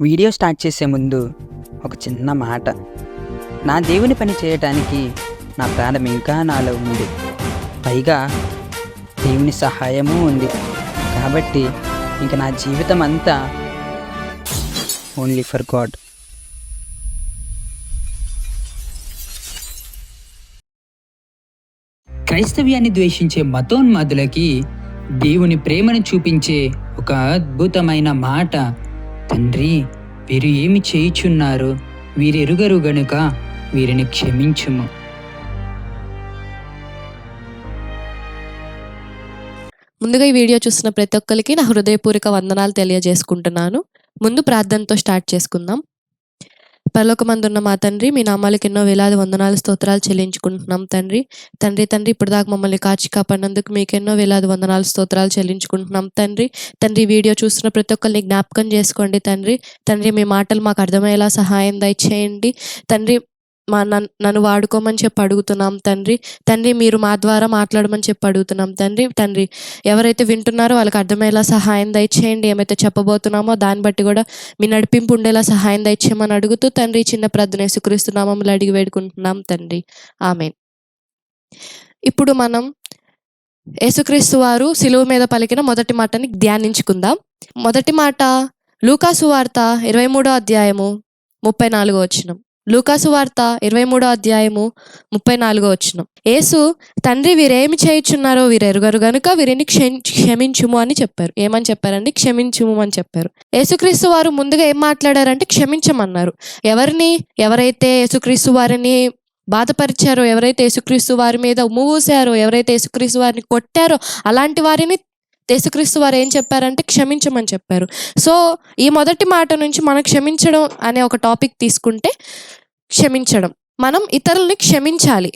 Video start చేసే ముందు ఒక చిన్న మాట. నా దేవుని పని చేయటానికి నా ప్రాణం ఇంకా నాలో ఉంది. పైగా దేవుని సహాయము ఉంది. కాబట్టి ఇంక నా జీవితం అంతా ఓన్లీ ఫర్ గాడ్ క్రైస్తవ్యాన్ని ద్వేషించే మతోన్మాదులకి దేవుని ప్రేమను చూపించే ఒక అద్భుతమైన మాట తండ్రి వీరు ఏమి చేయుచున్నారు? వీరెరుగరు గనుక వీరిని క్షమించుము. ముందుగా ఈ వీడియో చూసిన ప్రతి ఒక్కరికి నా హృదయపూర్వక వందనాలు తెలియజేసుకుంటున్నాను. ముందు ప్రార్థనతో స్టార్ట్ చేసుకుందాం. పరలోకమందున్న మా తండ్రి మీ నామాలకు ఎన్నో వేలాది వందనాలు స్తోత్రాలు చెల్లించుకుంటున్నాం తండ్రి. తండ్రి తండ్రి ఇప్పటిదాకా దాకా మమ్మల్ని కాచి కాపాడినందుకు మీకు ఎన్నో వేలాది వందనాలు స్తోత్రాలు చెల్లించుకుంటున్నాం తండ్రి. తండ్రి వీడియో చూస్తున్న ప్రతి ఒక్కరిని జ్ఞాపకం చేసుకోండి తండ్రి. తండ్రి మీ మాటలు మాకు అర్థమయ్యేలా సహాయం దయచేయండి. తండ్రి మా నన్ను నన్ను వాడుకోమని చెప్పి అడుగుతున్నాం తండ్రి. తండ్రి మీరు మా ద్వారా మాట్లాడమని చెప్పి అడుగుతున్నాం తండ్రి. తండ్రి ఎవరైతే వింటున్నారో వాళ్ళకి అర్థమయ్యేలా సహాయం దయచేయండి. ఏమైతే చెప్పబోతున్నామో దాన్ని బట్టి కూడా మీ నడిపింపు ఉండేలా సహాయం దయచేయమని అడుగుతూ తండ్రి చిన్న ప్రార్థన యేసుక్రీస్తు అడిగి వేడుకుంటున్నాం తండ్రి. ఆమె ఇప్పుడు మనం యేసుక్రీస్తు వారు సిలువ మీద పలికిన మొదటి మాటని ధ్యానించుకుందాం. మొదటి మాట లూకాసు వార్త ఇరవై మూడో అధ్యాయము ముప్పై నాలుగో వచ్చినం లూకాసు వార్త ఇరవై మూడో అధ్యాయము ముప్పై నాలుగో వచ్చినం యేసు తండ్రి వీరేమి చేయుచున్నారో వీరెరుగరు గనుక వీరిని క్షమి- క్షమించుము అని చెప్పారు. ఏమని చెప్పారండి? క్షమించుము అని చెప్పారు. యేసుక్రీస్తు వారు ముందుగా ఏం మాట్లాడారంటే క్షమించమన్నారు. ఎవరిని ఎవరైతే యేసుక్రీస్తు వారిని బాధపరిచారో ఎవరైతే యేసుక్రీస్తు వారి మీద ఉమ్మువూసారో ఎవరైతే యేసుక్రీస్తు వారిని కొట్టారో అలాంటి వారిని యేసుక్రీస్తు వారు ఏం చెప్పారంటే క్షమించమని చెప్పారు. సో ఈ మొదటి మాట నుంచి మనం క్షమించడం అనే ఒక టాపిక్ తీసుకుంటే క్షమించడం. మనం ఇతరుల్ని క్షమించాలి.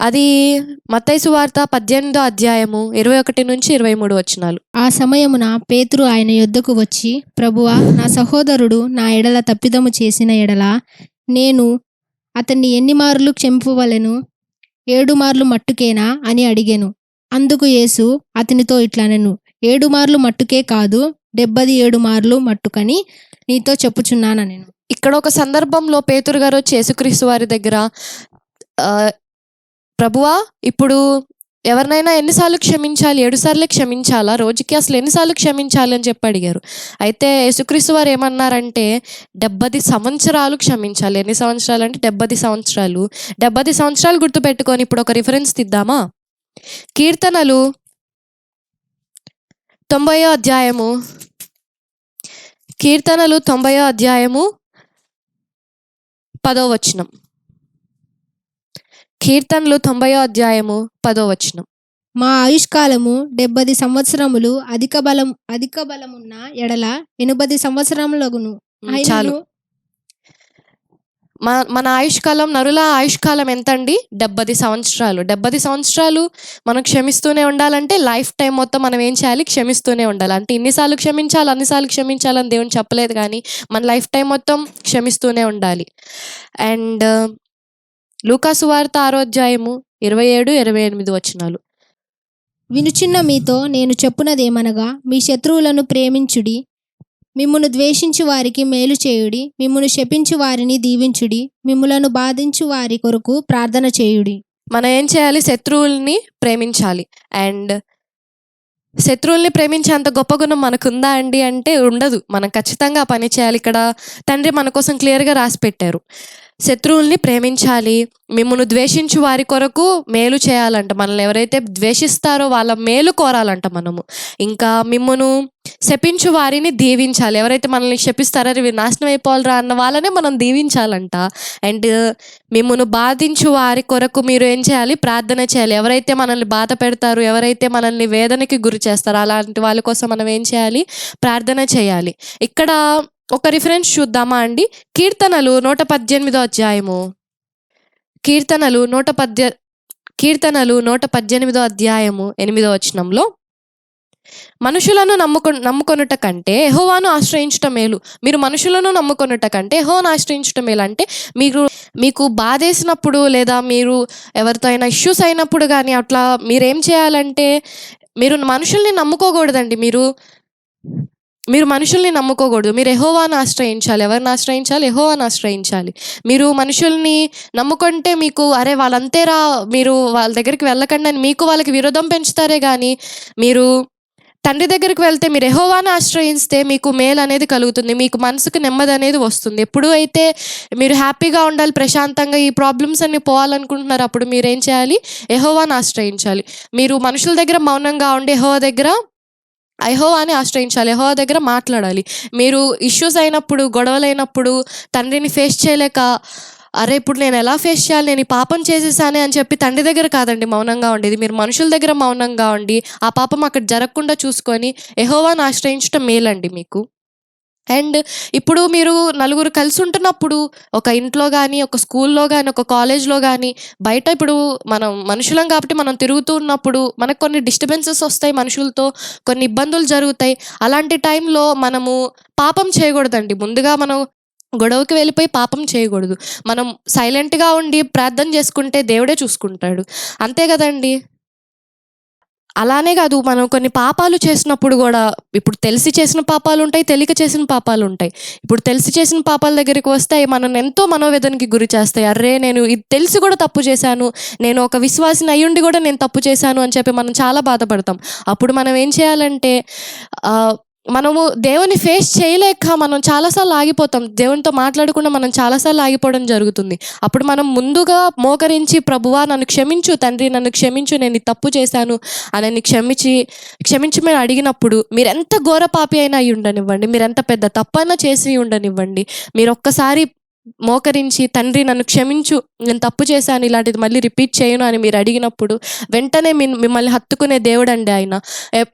అది మత్తైసు వార్త పద్దెనిమిదో అధ్యాయము ఇరవై ఒకటి నుంచి ఇరవై మూడు వచ్చినాలు ఆ సమయమున పేతురు ఆయన యొద్దకు వచ్చి ప్రభువా నా సహోదరుడు నా ఎడల తప్పిదము చేసిన ఎడల నేను అతన్ని ఎన్ని మార్లు క్షమిపవలను? ఏడు మార్లు మట్టుకేనా? అని అడిగాను. అందుకు యేసు అతనితో ఇట్లనెను ఏడు మార్లు మట్టుకే కాదు డెబ్బది ఏడు మార్లు మట్టుకని నీతో చెప్పుచున్నాను నేను ఇక్కడ ఒక సందర్భంలో పేతురు గారు వచ్చి యేసుక్రీస్తు వారి దగ్గర ప్రభువా ఇప్పుడు ఎవరినైనా ఎన్నిసార్లు క్షమించాలి ఏడుసార్లు క్షమించాలా? రోజుకి అసలు ఎన్నిసార్లు క్షమించాలి అని చెప్పి అడిగారు. అయితే యేసుక్రీస్తు వారు ఏమన్నారంటే డెబ్బది సంవత్సరాలు క్షమించాలి. ఎన్ని సంవత్సరాలు అంటే డెబ్బది సంవత్సరాలు. డెబ్బది సంవత్సరాలు గుర్తుపెట్టుకొని ఇప్పుడు ఒక రిఫరెన్స్ తిద్దామా? కీర్తనలు. తొంభయో అధ్యాయము. కీర్తనలు తొంభయో అధ్యాయము పదో వచనం. కీర్తనలు తొంభయో అధ్యాయము పదో వచనం. మా ఆయుష్కాలము డెబ్బది సంవత్సరములు అధిక బలం అధిక బలమున్న ఎడల ఎనుబది సంవత్సరములగును. చాలు. మన మన ఆయుష్కాలం నరుల ఆయుష్కాలం ఎంత అండి డెబ్బది సంవత్సరాలు. డెబ్బది సంవత్సరాలు మనం క్షమిస్తూనే ఉండాలంటే లైఫ్ టైం మొత్తం మనం ఏం చేయాలి? క్షమిస్తూనే ఉండాలి. అంటే ఇన్నిసార్లు క్షమించాలి అన్నిసార్లు క్షమించాలని దేవుని చెప్పలేదు కానీ మన లైఫ్ టైం మొత్తం క్షమిస్తూనే ఉండాలి. అండ్ లూకాసు వార్త ఆరోధ్యాయము ఇరవై ఏడు ఇరవై ఎనిమిది వచ్చినాలు వినుచున్న మీతో నేను చెప్పునదేమనగా మీ శత్రువులను ప్రేమించుడి మిమ్మును ద్వేషించు వారికి మేలు చేయుడి మిమ్మును శపించు వారిని దీవించుడి మిమ్ములను బాధించు వారి కొరకు ప్రార్థన చేయుడి. మనం ఏం చేయాలి? శత్రువుల్ని ప్రేమించాలి. అండ్ శత్రువుల్ని ప్రేమించే అంత గొప్ప గుణం మనకుందా అండి అంటే ఉండదు. మనం ఖచ్చితంగా పని చేయాలి. ఇక్కడ తండ్రి మన కోసం క్లియర్గా రాసి పెట్టారు. శత్రువుల్ని ప్రేమించాలి మిమ్మల్ని ద్వేషించు వారి కొరకు మేలు చేయాలంట. మనల్ని ఎవరైతే ద్వేషిస్తారో వాళ్ళ మేలు కోరాలంట మనము. ఇంకా మిమ్మను శపించు వారిని దీవించాలి. ఎవరైతే మనల్ని శపిస్తారో వీరు నాశనం అయిపోవాలరా అన్న వాళ్ళనే మనం దీవించాలంట. అండ్ మిమ్మల్ని బాధించు వారి కొరకు మీరు ఏం చేయాలి? ప్రార్థన చేయాలి. ఎవరైతే మనల్ని బాధ పెడతారు ఎవరైతే మనల్ని వేదనకి గురి చేస్తారో అలాంటి వాళ్ళ కోసం మనం ఏం చేయాలి? ప్రార్థన చేయాలి. ఇక్కడ ఒక రిఫరెన్స్ చూద్దామా అండి? కీర్తనలు నూట పద్దెనిమిదో అధ్యాయము. కీర్తనలు నూట పద్య కీర్తనలు నూట పద్దెనిమిదో అధ్యాయము ఎనిమిదో వచనంలో మనుషులను నమ్ముకు నమ్ముకొనుట కంటే ఎహోవాను ఆశ్రయించటం మేలు. మీరు మనుషులను నమ్ముకొనుట కంటే ఎహోవాను ఆశ్రయించటం మేలు. అంటే మీరు మీకు బాధేసినప్పుడు లేదా మీరు ఎవరితో అయినా ఇష్యూస్ అయినప్పుడు కానీ అట్లా మీరేం చేయాలంటే మీరు మనుషుల్ని నమ్ముకోకూడదండి. మీరు మీరు మనుషుల్ని నమ్ముకోకూడదు. మీరు ఎహోవాను ఆశ్రయించాలి. ఎవరిని ఆశ్రయించాలి? ఎహోవాను ఆశ్రయించాలి. మీరు మనుషుల్ని నమ్ముకుంటే మీకు అరే వాళ్ళంతేరా మీరు వాళ్ళ దగ్గరికి వెళ్ళకండి అని మీకు వాళ్ళకి విరోధం పెంచుతారే కానీ మీరు తండ్రి దగ్గరికి వెళ్తే మీరు ఎహోవాను ఆశ్రయిస్తే మీకు మేలు అనేది కలుగుతుంది మీకు మనసుకు నెమ్మది అనేది వస్తుంది. ఎప్పుడు అయితే మీరు హ్యాపీగా ఉండాలి ప్రశాంతంగా ఈ ప్రాబ్లమ్స్ అన్ని పోవాలనుకుంటున్నారు అప్పుడు మీరు ఏం చేయాలి? ఎహోవాను ఆశ్రయించాలి. మీరు మనుషుల దగ్గర మౌనంగా ఉండి ఎహోవా దగ్గర అని ఆశ్రయించాలి ఎహోవా దగ్గర మాట్లాడాలి. మీరు ఇష్యూస్ అయినప్పుడు గొడవలు అయినప్పుడు తండ్రిని ఫేస్ చేయలేక అరే ఇప్పుడు నేను ఎలా ఫేస్ చేయాలి? నేను ఈ పాపం చేసేసానే అని చెప్పి తండ్రి దగ్గర కాదండి మౌనంగా ఉండేది. మీరు మనుషుల దగ్గర మౌనంగా ఉండి ఆ పాపం అక్కడ జరగకుండా చూసుకొని ఎహోవాని ఆశ్రయించడం మేలండి మీకు. అండ్ ఇప్పుడు మీరు నలుగురు కలిసి ఉంటున్నప్పుడు ఒక ఇంట్లో కానీ ఒక స్కూల్లో కానీ ఒక కాలేజ్లో కానీ బయట ఇప్పుడు మనం మనుషులం కాబట్టి మనం తిరుగుతూ ఉన్నప్పుడు మనకు కొన్ని డిస్టర్బెన్సెస్ వస్తాయి మనుషులతో కొన్ని ఇబ్బందులు జరుగుతాయి. అలాంటి టైంలో మనము పాపం చేయకూడదండి. ముందుగా మనం గొడవకి వెళ్ళిపోయి పాపం చేయకూడదు. మనం సైలెంట్గా ఉండి ప్రార్థన చేసుకుంటే దేవుడే చూసుకుంటాడు. అంతే కదండి? అలానే కాదు మనం కొన్ని పాపాలు చేసినప్పుడు కూడా ఇప్పుడు తెలిసి చేసిన పాపాలు ఉంటాయి తెలియక చేసిన పాపాలు ఉంటాయి. ఇప్పుడు తెలిసి చేసిన పాపాల దగ్గరికి వస్తే మనం ఎంతో మనోవేదనకి గురి చేస్తాయి. అర్రే నేను ఇది తెలిసి కూడా తప్పు చేశాను. నేను ఒక విశ్వాసిని అయ్యుండి కూడా నేను తప్పు చేశాను అని చెప్పి మనం చాలా బాధపడతాం. అప్పుడు మనం ఏం చేయాలంటే మనము దేవుని ఫేస్ చేయలేక మనం చాలాసార్లు ఆగిపోతాం. దేవునితో మాట్లాడకుండా మనం చాలాసార్లు ఆగిపోవడం జరుగుతుంది. అప్పుడు మనం ముందుగా మోకరించి ప్రభువా నన్ను క్షమించు. తండ్రి నన్ను క్షమించు. నేను తప్పు చేశాను. అని క్షమించి క్షమించమని అడిగినప్పుడు మీరు ఎంత ఘోర పాపి అయినా అయి ఉండనివ్వండి. మీరు ఎంత పెద్ద తప్పైనా చేసి ఉండనివ్వండి. మీరు ఒక్కసారి మోకరించి తండ్రి నన్ను క్షమించు. నేను తప్పు చేశాను. ఇలాంటిది మళ్ళీ రిపీట్ చేయను అని మీరు అడిగినప్పుడు వెంటనే మీ- మిమ్మల్ని హత్తుకునే దేవుడు అండి ఆయన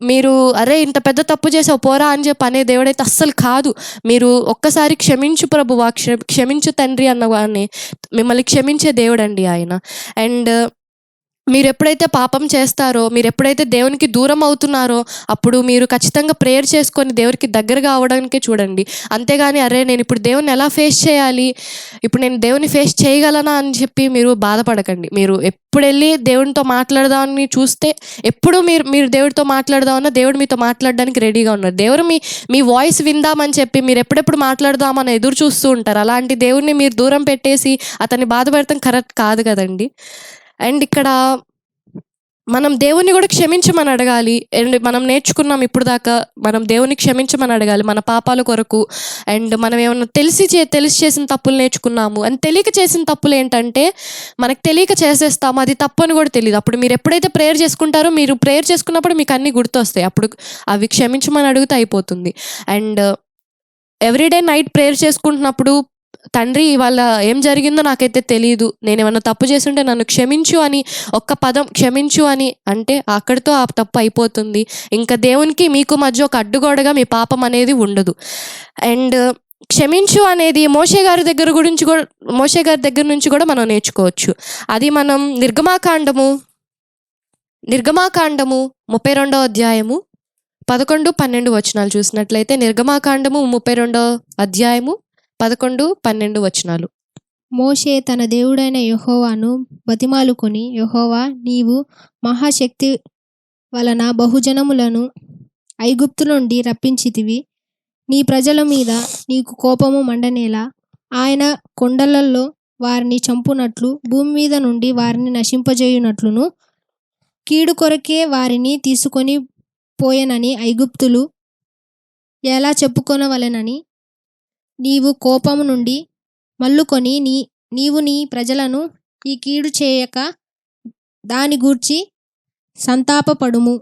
మీరు అరే ఇంత పెద్ద తప్పు చేసావు పోరా అని చెప్పి అనే దేవుడైతే అస్సలు కాదు. మీరు ఒక్కసారి క్షమించు ప్రభువా క్ష క్షమించు తండ్రి అన్నవాన్ని మిమ్మల్ని క్షమించే దేవుడు అండి ఆయన. అండ్ మీరు ఎప్పుడైతే పాపం చేస్తారో మీరు ఎప్పుడైతే దేవునికి దూరం అవుతున్నారో అప్పుడు మీరు ఖచ్చితంగా ప్రేయర్ చేసుకొని దేవునికి దగ్గరగా అవడానికే చూడండి. అంతేగాని అరే నేను ఇప్పుడు దేవుని ఎలా ఫేస్ చేయాలి? ఇప్పుడు నేను దేవుని ఫేస్ చేయగలనా అని చెప్పి మీరు బాధపడకండి. మీరు ఎప్పుడు వెళ్ళి దేవునితో మాట్లాడదామని చూస్తే ఎప్పుడు మీరు మీరు దేవుడితో మాట్లాడదామన్నా దేవుడు మీతో మాట్లాడడానికి రెడీగా ఉన్నారు. దేవుడు మీ మీ వాయిస్ విందామని చెప్పి మీరు ఎప్పుడెప్పుడు మాట్లాడదామని ఎదురు చూస్తూ ఉంటారు. అలాంటి దేవుడిని మీరు దూరం పెట్టేసి అతన్ని బాధపడటం కరెక్ట్ కాదు కదండి. అండ్ ఇక్కడ మనం దేవుణ్ణి కూడా క్షమించమని అడగాలి. అండ్ మనం నేర్చుకున్నాం ఇప్పుడు దాకా మనం దేవుని క్షమించమని అడగాలి మన పాపాల కొరకు. అండ్ మనం ఏమన్నా తెలిసి చే తెలిసి చేసిన తప్పులు నేర్చుకున్నాము. అండ్ తెలియక చేసిన తప్పులు ఏంటంటే మనకు తెలియక చేసేస్తాము. అది తప్పు అని కూడా తెలియదు అప్పుడు మీరు ఎప్పుడైతే ప్రేయర్ చేసుకుంటారో మీరు ప్రేయర్ చేసుకున్నప్పుడు మీకు అన్నీ గుర్తొస్తాయి. అప్పుడు అవి క్షమించమని అడిగితే అయిపోతుంది. అండ్ ఎవ్రీడే నైట్ ప్రేయర్ చేసుకుంటున్నప్పుడు తండ్రి ఇవాళ ఏం జరిగిందో నాకైతే తెలియదు నేను ఏమన్నా తప్పు చేస్తుంటే నన్ను క్షమించు అని ఒక్క పదం క్షమించు అని అంటే అక్కడితో ఆ తప్పు అయిపోతుంది. ఇంకా దేవునికి మీకు మధ్య ఒక అడ్డుగోడగా మీ పాపం అనేది ఉండదు. అండ్ క్షమించు అనేది మోషే గారి దగ్గర గురించి కూడా మోషే గారి దగ్గర నుంచి కూడా మనం నేర్చుకోవచ్చు. అది మనం నిర్గమాకాండము నిర్గమాకాండము ముప్పై రెండో అధ్యాయము పదకొండు పన్నెండు వచనాలు చూసినట్లయితే నిర్గమాకాండము ముప్పై రెండో అధ్యాయము పదకొండు పన్నెండు వచనాలు. మోషే తన దేవుడైన యహోవాను బతిమాలుకొని యహోవా నీవు మహాశక్తి వలన బహుజనములను ఐగుప్తు నుండి రప్పించితివి. నీ ప్రజల మీద నీకు కోపము మండనేలా. ఆయన కొండలలో వారిని చంపునట్లు భూమి మీద నుండి వారిని నశింపజేయునట్లును. కీడు కొరకే వారిని తీసుకొని పోయెనని ఐగుప్తులు ఎలా చెప్పుకొనవలెనని నీవు కోపము నుండి మల్లుకొని నీ నీవు నీ ప్రజలను ఈ కీడు చేయక దాని గూర్చి సంతాపపడుము.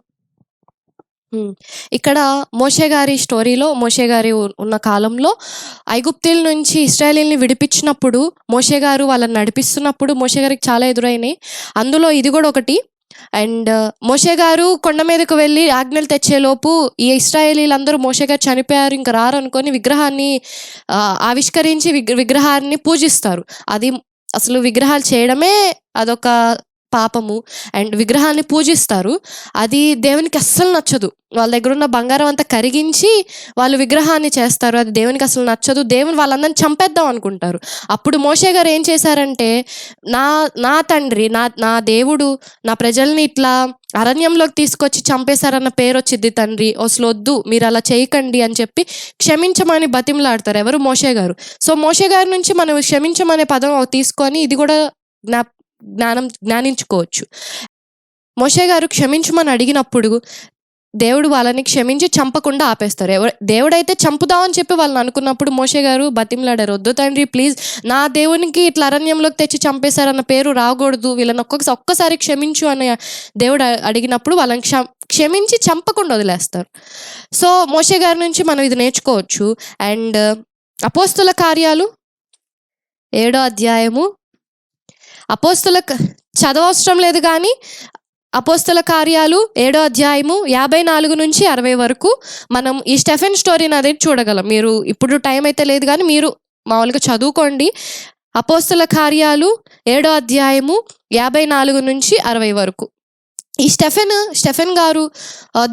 ఇక్కడ మోషే గారి స్టోరీలో మోషే గారి ఉన్న కాలంలో ఐగుప్తీల నుంచి ఇస్రాయలీని విడిపించినప్పుడు మోషే గారు వాళ్ళని నడిపిస్తున్నప్పుడు మోషే గారికి చాలా ఎదురైనాయి. అందులో ఇది కూడా ఒకటి. అండ్ uh, మోషే గారు కొండ మీదకు వెళ్ళి ఆజ్ఞలు తెచ్చేలోపు ఈ ఇస్రాయేలీలందరూ మోషే గారు చనిపోయారు ఇంకా రారనుకొని విగ్రహాన్ని uh, ఆవిష్కరించి విగ్ర విగ్రహాన్ని పూజిస్తారు. అది అసలు విగ్రహాలు చేయడమే అదొక పాపము అండ్ విగ్రహాన్ని పూజిస్తారు. అది దేవునికి అస్సలు నచ్చదు. వాళ్ళ దగ్గర ఉన్న బంగారం అంతా కరిగించి వాళ్ళు విగ్రహాన్ని చేస్తారు. అది దేవునికి అసలు నచ్చదు. దేవుని వాళ్ళందరిని చంపేద్దాం అనుకుంటారు. అప్పుడు మోషే గారు ఏం చేశారంటే నా నా తండ్రి నా నా దేవుడు నా ప్రజల్ని ఇట్లా అరణ్యంలోకి తీసుకొచ్చి చంపేశారన్న పేరు వచ్చింది తండ్రి. అసలు వద్దు మీరు అలా చేయకండి అని చెప్పి క్షమించమని బతిమలాడతారు ఎవరు? మోషే గారు. సో మోషే గారి నుంచి మనం క్షమించమనే పదం తీసుకొని ఇది కూడా జ్ఞా జ్ఞానం జ్ఞానించుకోవచ్చు. మోషే గారు క్షమించమని అడిగినప్పుడు దేవుడు వాళ్ళని క్షమించి చంపకుండా ఆపేస్తారు. ఎవరు దేవుడైతే చంపుదామని చెప్పి వాళ్ళని అనుకున్నప్పుడు మోషే గారు బతిమలాడారు. వద్దు తండ్రి ప్లీజ్ నా దేవునికి ఇట్లా అరణ్యంలోకి తెచ్చి చంపేశారన్న పేరు రాకూడదు. వీళ్ళని ఒక్కొక్కసారి ఒక్కసారి క్షమించు అని దేవుడు అడిగినప్పుడు వాళ్ళని క్ష క్షమించి చంపకుండా వదిలేస్తారు. సో మోషే గారి నుంచి మనం ఇది నేర్చుకోవచ్చు. అండ్ అపోస్తుల కార్యాలు ఏడో అధ్యాయము అపోస్తుల క- చదవవసరం లేదు కానీ అపోస్తుల కార్యాలు ఏడో అధ్యాయము యాభై నాలుగు నుంచి అరవై వరకు మనం ఈ స్టెఫెన్ స్టోరీని అదే చూడగలం. మీరు ఇప్పుడు టైం అయితే లేదు కానీ మీరు మామూలుగా చదువుకోండి. అపోస్తుల కార్యాలు ఏడో అధ్యాయము యాభై నాలుగు నుంచి అరవై వరకు. ఈ స్టెఫెన్ స్టెఫెన్ గారు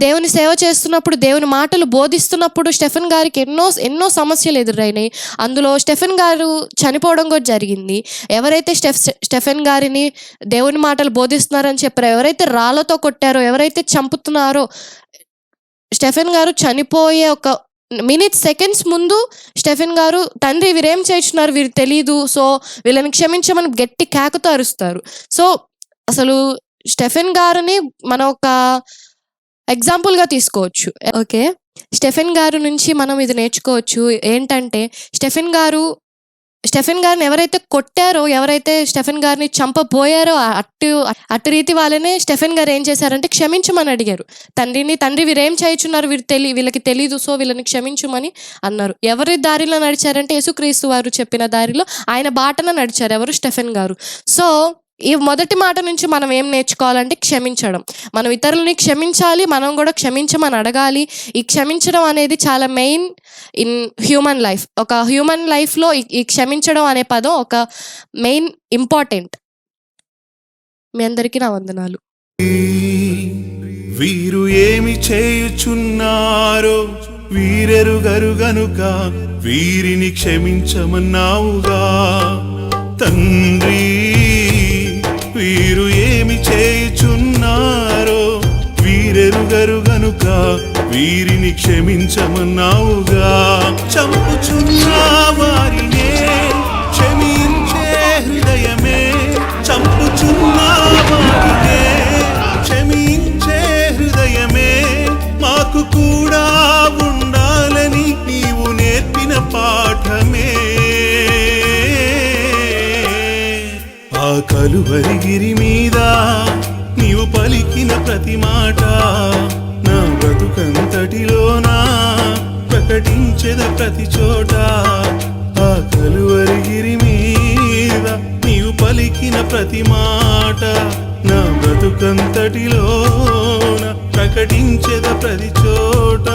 దేవుని సేవ చేస్తున్నప్పుడు దేవుని మాటలు బోధిస్తున్నప్పుడు స్టెఫెన్ గారికి ఎన్నో ఎన్నో సమస్యలు ఎదురైనాయి. అందులో స్టెఫెన్ గారు చనిపోవడం కూడా జరిగింది. ఎవరైతే స్టెఫ్ స్టెఫెన్ గారిని దేవుని మాటలు బోధిస్తున్నారని చెప్పారో ఎవరైతే రాళ్ళతో కొట్టారో ఎవరైతే చంపుతున్నారో స్టెఫెన్ గారు చనిపోయే ఒక మినిట్ సెకండ్స్ ముందు స్టెఫెన్ గారు తండ్రి వీరేం చేస్తున్నారు? వీరు తెలియదు సో వీళ్ళని క్షమించమని గట్టి కేకతో అరుస్తారు. సో అసలు స్టెఫెన్ గారిని మనం ఒక ఎగ్జాంపుల్గా తీసుకోవచ్చు. ఓకే? స్టెఫెన్ గారు నుంచి మనం ఇది నేర్చుకోవచ్చు. ఏంటంటే స్టెఫెన్ గారు స్టెఫెన్ గారిని ఎవరైతే కొట్టారో ఎవరైతే స్టెఫెన్ గారిని చంపబోయారో ఆ అట్టు అటు రీతి వాళ్ళనే స్టెఫెన్ గారు ఏం చేశారంటే క్షమించమని అడిగారు. తండ్రిని తండ్రి వీరేం చేయుచున్నారు? వీరు తెలి వీళ్ళకి తెలీదు సో వీళ్ళని క్షమించమని అన్నారు. ఎవరి దారిలో నడిచారంటే యేసుక్రీస్తు వారు చెప్పిన దారిలో ఆయన బాటన నడిచారు ఎవరు? స్టెఫెన్ గారు. సో ఈ మొదటి మాట నుంచి మనం ఏం నేర్చుకోవాలంటే క్షమించడం. మనం ఇతరులని క్షమించాలి మనం కూడా క్షమించమని అడగాలి. ఈ క్షమించడం అనేది చాలా మెయిన్ ఇన్ హ్యూమన్ లైఫ్. ఒక హ్యూమన్ లైఫ్లో ఈ క్షమించడం అనే పదం ఒక మెయిన్ ఇంపార్టెంట్. మీ అందరికీ నా వందనాలు. వీరు ఏమి చేయుచున్నారో వీరెరుగరు గనుక వీరిని క్షమించమన్నావుగా. తండ్రి వీరు ఏమి చేయుచున్నారో వీరెరుగరు గనుక వీరిని క్షమించమన్నావుగా. చంపుచున్నా వారినే క్షమించే హృదయమే. చంపుచున్నా వారి కలువరిగిరి మీద నీవు పలికిన ప్రతి మాట నా బ్రతుకంతటిలోనా? ప్రకటించెద ప్రతి చోట ఆ కలువరిగిరి మీద నీవు పలికిన ప్రతి మాట నా బ్రతుకంతటిలోన? ప్రకటించెద ప్రతి చోట